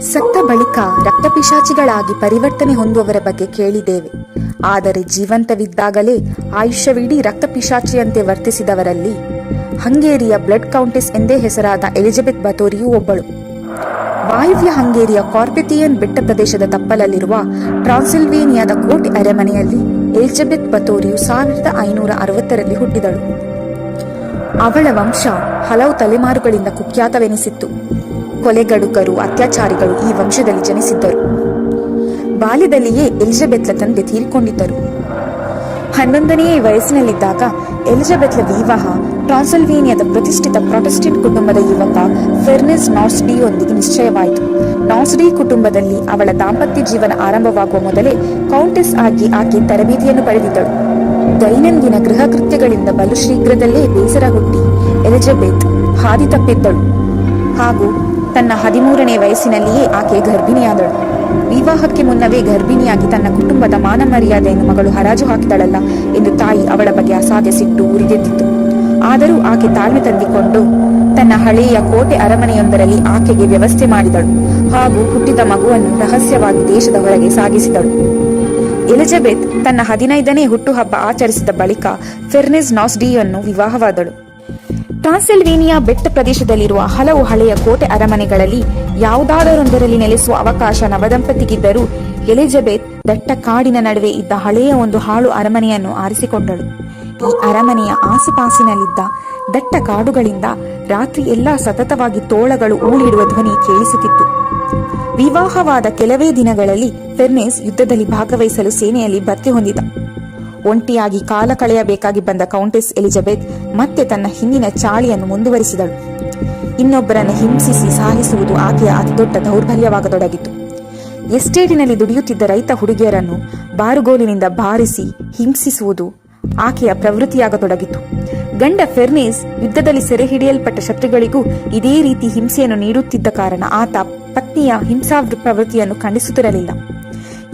ಸತ್ತ ಬಳಿಕ ರಕ್ತಪಿಶಾಚಿಗಳಾಗಿ ಪರಿವರ್ತನೆ ಹೊಂದುವವರ ಬಗ್ಗೆ ಕೇಳಿದ್ದೇವೆ. ಆದರೆ ಜೀವಂತವಿದ್ದಾಗಲೇ ಆಯುಷ್ಯವಿಡೀ ರಕ್ತಪಿಶಾಚಿಯಂತೆ ವರ್ತಿಸಿದವರಲ್ಲಿ ಹಂಗೇರಿಯ ಬ್ಲಡ್ ಕೌಂಟೆಸ್ ಎಂದೇ ಹೆಸರಾದ ಎಲಿಜಬೆತ್ ಬತೋರಿಯು ಒಬ್ಬಳು. ವಾಯುವ್ಯ ಹಂಗೇರಿಯ ಕಾರ್ಪೆಥಿಯನ್ ಬೆಟ್ಟ ಪ್ರದೇಶದ ತಪ್ಪಲಲ್ಲಿರುವ ಟ್ರಾನ್ಸಿಲ್ವೇನಿಯಾದ ಕೋಟೆ ಅರಮನೆಯಲ್ಲಿ ಎಲಿಜಬೆತ್ ಬತೋರಿಯು ಸಾವಿರದ ಐನೂರ ಅರವತ್ತರಲ್ಲಿ ಹುಟ್ಟಿದಳು. ಅವಳ ವಂಶ ಹಲವು ತಲೆಮಾರುಗಳಿಂದ ಕುಖ್ಯಾತವೆನಿಸಿತ್ತು. ಕೊಲೆಗಡುಕರು, ಅತ್ಯಾಚಾರಿಗಳು ಈ ವಂಶದಲ್ಲಿ ಜನಿಸಿದ್ದರು. ಬಾಲ್ಯದಲ್ಲಿಯೇ ಎಲಿಜಬೆತ್ಲ ತಂದೆ ತೀರಿಕೊಂಡಿದ್ದರು. ಹನ್ನೊಂದನೆಯ ವಯಸ್ಸಿನಲ್ಲಿದ್ದಾಗ ಎಲಿಜಬೆತ್ಲ ವಿವಾಹ ಟ್ರಾನ್ಸಲ್ವೇನಿಯಾದ ಪ್ರತಿಷ್ಠಿತ ಪ್ರೊಟೆಸ್ಟೆಂಟ್ ಕುಟುಂಬದ ಯುವಕ ಫೆರ್ನೆಸ್ ನಾರ್ಸ್ಡಿಯೊಂದಿಗೆ ನಿಶ್ಚಯವಾಯಿತು. ನಾರ್ಸ್ಡಿ ಕುಟುಂಬದಲ್ಲಿ ಅವಳ ದಾಂಪತ್ಯ ಜೀವನ ಆರಂಭವಾಗುವ ಮೊದಲೇ ಕೌಂಟೆಸ್ ಆಗಿ ಆಕೆ ತರಬೇತಿಯನ್ನು ಪಡೆದಿದ್ದಳು. ದೈನಂದಿನ ಗೃಹ ಕೃತ್ಯಗಳಿಂದ ಬಲು ಶೀಘ್ರದಲ್ಲೇ ಬೇಸರ ಹುಟ್ಟಿ ಎಲಿಜಬೆತ್ ಹಾದಿ ತಪ್ಪಿದ್ದಳು. ಹಾಗೂ ತನ್ನ ಹದಿಮೂರನೇ ವಯಸ್ಸಿನಲ್ಲಿಯೇ ಆಕೆ ಗರ್ಭಿಣಿಯಾದಳು. ವಿವಾಹಕ್ಕೆ ಮುನ್ನವೇ ಗರ್ಭಿಣಿಯಾಗಿ ತನ್ನ ಕುಟುಂಬದ ಮಾನ ಮರ್ಯಾದೆಯನ್ನು ಮಗಳು ಹರಾಜು ಹಾಕಿದಳಲ್ಲ ಎಂದು ತಾಯಿ ಅವಳ ಬಗ್ಗೆ ಅಸಾಧ್ಯ ಸಿಟ್ಟು ಉರಿದೆದ್ದಿತ್ತು ಆದರೂ ಆಕೆ ತಾಳ್ಮೆ ತಂದಿಕೊಂಡು ತನ್ನ ಹಳೆಯ ಕೋಟೆ ಅರಮನೆಯೊಂದರಲ್ಲಿ ಆಕೆಗೆ ವ್ಯವಸ್ಥೆ ಮಾಡಿದಳು ಹಾಗೂ ಹುಟ್ಟಿದ ಮಗುವನ್ನು ರಹಸ್ಯವಾಗಿ ದೇಶದ ಹೊರಗೆ ಸಾಗಿಸಿದಳು. ಎಲಿಜಬೆತ್ ತನ್ನ ಹದಿನೈದನೇ ಹುಟ್ಟುಹಬ್ಬ ಆಚರಿಸಿದ ಬಳಿಕ ಫೆರ್ನೆಸ್ ನಾಸ್ಡಿಯನ್ನು ವಿವಾಹವಾದಳು. ಟ್ರಾನ್ಸಿಲ್ವೇನಿಯಾ ಬೆಟ್ಟ ಪ್ರದೇಶದಲ್ಲಿರುವ ಹಲವು ಹಳೆಯ ಕೋಟೆ ಅರಮನೆಗಳಲ್ಲಿ ಯಾವುದಾದರೊಂದರಲ್ಲಿ ನೆಲೆಸುವ ಅವಕಾಶ ನವದಂಪತಿಗಿದ್ದರೂ ಎಲಿಜಬೆತ್ ದಟ್ಟ ಕಾಡಿನ ನಡುವೆ ಇದ್ದ ಹಳೆಯ ಒಂದು ಹಾಳು ಅರಮನೆಯನ್ನು ಆರಿಸಿಕೊಂಡಳು. ಈ ಅರಮನೆಯ ಆಸುಪಾಸಿನಲ್ಲಿದ್ದ ದಟ್ಟ ಕಾಡುಗಳಿಂದ ರಾತ್ರಿ ಎಲ್ಲಾ ಸತತವಾಗಿ ತೋಳಗಳು ಊಳಿಡುವ ಧ್ವನಿ ಕೇಳಿಸುತ್ತಿತ್ತು. ವಿವಾಹವಾದ ಕೆಲವೇ ದಿನಗಳಲ್ಲಿ ಫೆರ್ನೆಸ್ ಯುದ್ಧದಲ್ಲಿ ಭಾಗವಹಿಸಲು ಸೇನೆಯಲ್ಲಿ ಭರ್ತಿ ಹೊಂದಿದ. ಒಂಟಿಯಾಗಿ ಕಾಲ ಕಳೆಯಬೇಕಾಗಿ ಬಂದ ಕೌಂಟೆಸ್ ಎಲಿಜಬೆತ್ ಮತ್ತೆ ತನ್ನ ಹಿಂದಿನ ಚಾಳಿಯನ್ನು ಮುಂದುವರಿಸಿದಳು. ಇನ್ನೊಬ್ಬರನ್ನು ಹಿಂಸಿಸಿ ಸಾಹಿಸುವುದು ಆಕೆಯ ಅತಿದೊಡ್ಡ ದೌರ್ಬಲ್ಯವಾಗತೊಡಗಿತು. ಎಸ್ಟೇಟಿನಲ್ಲಿ ದುಡಿಯುತ್ತಿದ್ದ ರೈತ ಹುಡುಗಿಯರನ್ನು ಬಾರುಗೋಲಿನಿಂದ ಬಾರಿಸಿ ಹಿಂಸಿಸುವುದು ಆಕೆಯ ಪ್ರವೃತ್ತಿಯಾಗತೊಡಗಿತು. ಗಂಡ ಫೆರ್ನೇಸ್ ಯುದ್ಧದಲ್ಲಿ ಸೆರೆ ಹಿಡಿಯಲ್ಪಟ್ಟ ಶತ್ರುಗಳಿಗೂ ಇದೇ ರೀತಿ ಹಿಂಸೆಯನ್ನು ನೀಡುತ್ತಿದ್ದ ಕಾರಣ ಆತ ಪತ್ನಿಯ ಹಿಂಸಾ ಪ್ರವೃತ್ತಿಯನ್ನು ಖಂಡಿಸುತ್ತಿರಲಿಲ್ಲ.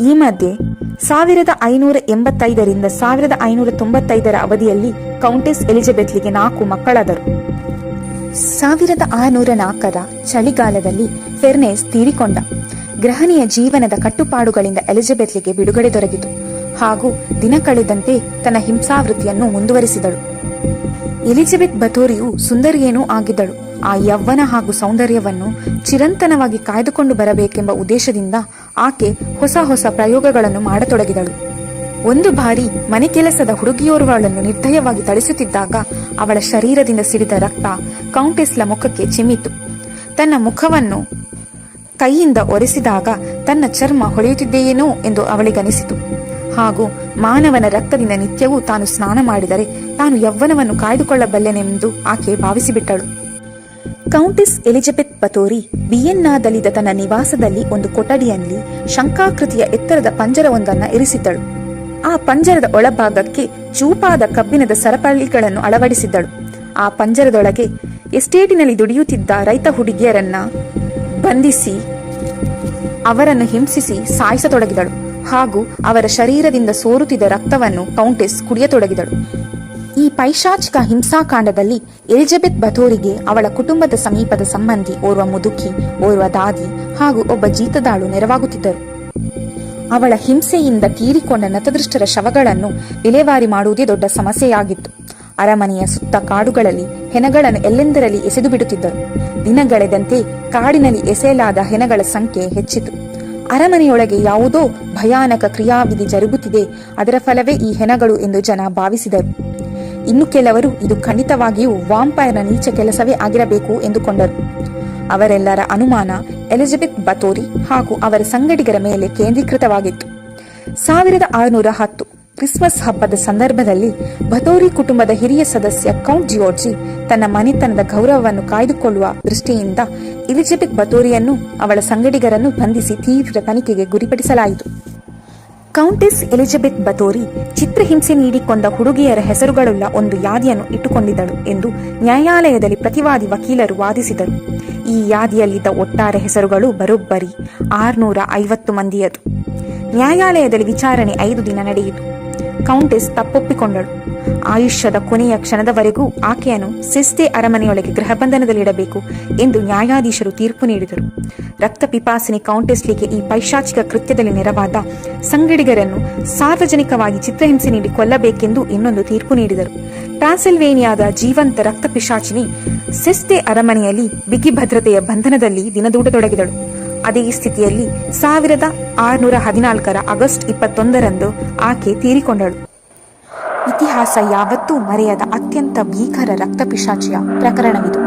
ಈ ಮಧ್ಯೆ ಸಾವಿರದ ಐನೂರ ಎಂಬತ್ತೈದರಿಂದ ಸಾವಿರದ ಐನೂರ ತೊಂಬತ್ತೈದರ ಅವಧಿಯಲ್ಲಿ ಕೌಂಟೆಸ್ ಎಲಿಜಬೆತ್ಲಿಗೆ ನಾಲ್ಕು ಮಕ್ಕಳಾದರು. ಸಾವಿರದ ಆರುನೂರ ನಾಲ್ಕರ ಚಳಿಗಾಲದಲ್ಲಿ ಫೆರ್ನೇಸ್ ತೀರಿಕೊಂಡ. ಗೃಹಣಿಯ ಜೀವನದ ಕಟ್ಟುಪಾಡುಗಳಿಂದ ಎಲಿಜಬೆತ್ಲಿಗೆ ಬಿಡುಗಡೆ ದೊರಕಿತು. ಹಾಗೂ ದಿನ ಕಳೆದಂತೆ ತನ್ನ ಹಿಂಸಾವೃತ್ತಿಯನ್ನು ಮುಂದುವರಿಸಿದಳು. ಎಲಿಜಬೆತ್ ಬಥೋರಿಯು ಸುಂದರಿಯೇನೂ ಆಗಿದ್ದಳು. ಆ ಯೌವನ ಹಾಗೂ ಸೌಂದರ್ಯವನ್ನು ಚಿರಂತನವಾಗಿ ಕಾಯ್ದುಕೊಂಡು ಬರಬೇಕೆಂಬ ಉದ್ದೇಶದಿಂದ ಆಕೆ ಹೊಸ ಹೊಸ ಪ್ರಯೋಗಗಳನ್ನು ಮಾಡತೊಡಗಿದಳು. ಒಂದು ಬಾರಿ ಮನೆ ಕೆಲಸದ ಹುಡುಗಿಯೋರ್ವಳನ್ನು ನಿರ್ದಯವಾಗಿ ಥಳಿಸುತ್ತಿದ್ದಾಗ ಅವಳ ಶರೀರದಿಂದ ಸಿಡಿದ ರಕ್ತ ಕೌಂಟೆಸ್ಲ ಮುಖಕ್ಕೆ ಚಿಮ್ಮಿತು. ತನ್ನ ಮುಖವನ್ನು ಕೈಯಿಂದ ಒರೆಸಿದಾಗ ತನ್ನ ಚರ್ಮ ಹೊಳೆಯುತ್ತಿದೆಯೇನೋ ಎಂದು ಅವಳಿಗನಿಸಿತು. ಹಾಗೂ ಮಾನವನ ರಕ್ತದಿಂದ ನಿತ್ಯವೂ ತಾನು ಸ್ನಾನ ಮಾಡಿದರೆ ತಾನು ಯೌವನವನ್ನು ಕಾಯ್ದುಕೊಳ್ಳಬಲ್ಲೆನೆಂದು ಆಕೆ ಭಾವಿಸಿಬಿಟ್ಟಳು. ಕೌಂಟಿಸ್ ಎಲಿಜಬೆತ್ ಪತೋರಿ ವಿಯೆನ್ನಾದಲ್ಲಿದ್ದ ತನ್ನ ನಿವಾಸದಲ್ಲಿ ಒಂದು ಕೊಠಡಿಯಲ್ಲಿ ಶಂಕಾಕೃತಿಯ ಎತ್ತರದ ಪಂಜರವೊಂದನ್ನ ಇರಿಸಿದ್ದಳು. ಆ ಪಂಜರದ ಒಳಭಾಗಕ್ಕೆ ಚೂಪಾದ ಕಬ್ಬಿಣದ ಸರಪಳಿಗಳನ್ನು ಅಳವಡಿಸಿದ್ದಳು. ಆ ಪಂಜರದೊಳಗೆ ಎಸ್ಟೇಟಿನಲ್ಲಿ ದುಡಿಯುತ್ತಿದ್ದ ರೈತ ಹುಡುಗಿಯರನ್ನ ಬಂಧಿಸಿ, ಅವರನ್ನು ಹಿಂಸಿಸಿ ಸಾಯಿಸತೊಡಗಿದಳು ಹಾಗೂ ಅವರ ಶರೀರದಿಂದ ಸೋರುತ್ತಿದ್ದ ರಕ್ತವನ್ನು ಕೌಂಟೆಸ್ ಕುಡಿಯತೊಡಗಿದಳು. ಈ ಪೈಶಾಚಿಕ ಹಿಂಸಾಕಾಂಡದಲ್ಲಿ ಎಲಿಜಬೆತ್ ಬಥೋರಿಗೆ ಅವಳ ಕುಟುಂಬದ ಸಮೀಪದ ಸಂಬಂಧಿ ಓರ್ವ ಮುದುಕಿ, ಓರ್ವ ದಾದಿ ಹಾಗೂ ಒಬ್ಬ ಜೀತದಾಳು ನೆರವಾಗುತ್ತಿದ್ದರು. ಅವಳ ಹಿಂಸೆಯಿಂದ ತೀರಿಕೊಂಡ ನತದೃಷ್ಟರ ಶವಗಳನ್ನು ವಿಲೇವಾರಿ ಮಾಡುವುದೇ ದೊಡ್ಡ ಸಮಸ್ಯೆಯಾಗಿತ್ತು. ಅರಮನೆಯ ಸುತ್ತ ಕಾಡುಗಳಲ್ಲಿ ಹೆಣಗಳನ್ನು ಎಲ್ಲೆಂದರಲ್ಲಿ ಎಸೆದು ಬಿಡುತ್ತಿದ್ದರು ದಿನಗಳೆದಂತೆ ಕಾಡಿನಲ್ಲಿ ಎಸೆಯಲಾದ ಹೆಣಗಳ ಸಂಖ್ಯೆ ಹೆಚ್ಚಿತು. ಅರಮನೆಯೊಳಗೆ ಯಾವುದೋ ಭಯಾನಕ ಕ್ರಿಯಾವಿಧಿ ಜರುಗುತ್ತಿದೆ, ಅದರ ಫಲವೇ ಈ ಹೆಣಗಳು ಎಂದು ಜನ ಭಾವಿಸಿದರು. ಇನ್ನು ಕೆಲವರು ಇದು ಖಂಡಿತವಾಗಿಯೂ ವಾಂಪೈರ್ನ ನೀಚ ಕೆಲಸವೇ ಆಗಿರಬೇಕು ಎಂದುಕೊಂಡರು. ಅವರೆಲ್ಲರ ಅನುಮಾನ ಎಲಿಜಬೆತ್ ಬತೋರಿ ಹಾಗೂ ಅವರ ಸಂಗಡಿಗರ ಮೇಲೆ ಕೇಂದ್ರೀಕೃತವಾಗಿತ್ತು. ಸಾವಿರದ ಆರುನೂರ ಹತ್ತು ಕ್ರಿಸ್ಮಸ್ ಹಬ್ಬದ ಸಂದರ್ಭದಲ್ಲಿ ಬತೋರಿ ಕುಟುಂಬದ ಹಿರಿಯ ಸದಸ್ಯ ಕೌಂಟ್ ಜಿಯೋರ್ಜಿ ತನ್ನ ಮನೆತನದ ಗೌರವವನ್ನು ಕಾಯ್ದುಕೊಳ್ಳುವ ದೃಷ್ಟಿಯಿಂದ ಎಲಿಜಬೆತ್ ಬತೋರಿಯನ್ನು ಅವಳ ಸಂಗಡಿಗರನ್ನು ಬಂಧಿಸಿ ತೀವ್ರ ತನಿಖೆಗೆ ಗುರಿಪಡಿಸಲಾಯಿತು. ಕೌಂಟೆಸ್ ಎಲಿಜಬೆತ್ ಬತೋರಿ ಚಿತ್ರಹಿಂಸೆ ನೀಡಿಕೊಂಡ ಹುಡುಗಿಯರ ಹೆಸರುಗಳುಳ್ಳ ಒಂದು ಯಾದಿಯನ್ನು ಇಟ್ಟುಕೊಂಡಿದ್ದಳು ಎಂದು ನ್ಯಾಯಾಲಯದಲ್ಲಿ ಪ್ರತಿವಾದಿ ವಕೀಲರು ವಾದಿಸಿದರು. ಈ ಯಾದಿಯಲ್ಲಿದ್ದ ಒಟ್ಟಾರೆ ಹೆಸರುಗಳು ಬರೋಬ್ಬರಿ, ಆರುನೂರ ಐವತ್ತು ಮಂದಿಯದು. ನ್ಯಾಯಾಲಯದಲ್ಲಿ ವಿಚಾರಣೆ ಐದು ದಿನ ನಡೆಯಿತು. ಕೌಂಟೆಸ್ ತಪ್ಪೊಪ್ಪಿಕೊಂಡಳು. ಆಯುಷ್ಯದ ಕೊನೆಯ ಕ್ಷಣದವರೆಗೂ ಆಕೆಯನ್ನು ಸಿಸ್ತೆ ಅರಮನೆಯೊಳಗೆ ಗೃಹಬಂಧನದಲ್ಲಿಡಬೇಕು ಎಂದು ನ್ಯಾಯಾಧೀಶರು ತೀರ್ಪು ನೀಡಿದರು. ರಕ್ತ ಪಿಪಾಸಿನಿ ಕೌಂಟೆಸ್ಲಿಗೆ ಈ ಪೈಶಾಚಿಕ ಕೃತ್ಯದಲ್ಲಿ ನೆರವಾದ ಸಂಗಡಿಗರನ್ನು ಸಾರ್ವಜನಿಕವಾಗಿ ಚಿತ್ರಹಿಂಸೆ ನೀಡಿ ಕೊಲ್ಲಬೇಕೆಂದು ಇನ್ನೊಂದು ತೀರ್ಪು ನೀಡಿದರು. ಟ್ರಾನ್ಸಿಲ್ವೇನಿಯಾದ ಜೀವಂತ ರಕ್ತ ಪಿಶಾಚಿನಿ ಸಿಸ್ತೆ ಅರಮನೆಯಲ್ಲಿ ಬಿಗಿ ಭದ್ರತೆಯ ಬಂಧನದಲ್ಲಿ ದಿನದೂಟತೊಡಗಿದಳು. ಅದೇ ಸ್ಥಿತಿಯಲ್ಲಿ ಸಾವಿರದ ಆರುನೂರ ಹದಿನಾಲ್ಕರ ಆಗಸ್ಟ್ ಇಪ್ಪತ್ತೊಂದರಂದು ಆಕೆ ತೀರಿಕೊಂಡಳು. ಇತಿಹಾಸ ಯಾವತ್ತೂ ಮರೆಯದ ಅತ್ಯಂತ ಭೀಕರ ರಕ್ತಪಿಶಾಚಿಯ ಪ್ರಕರಣವಿದು.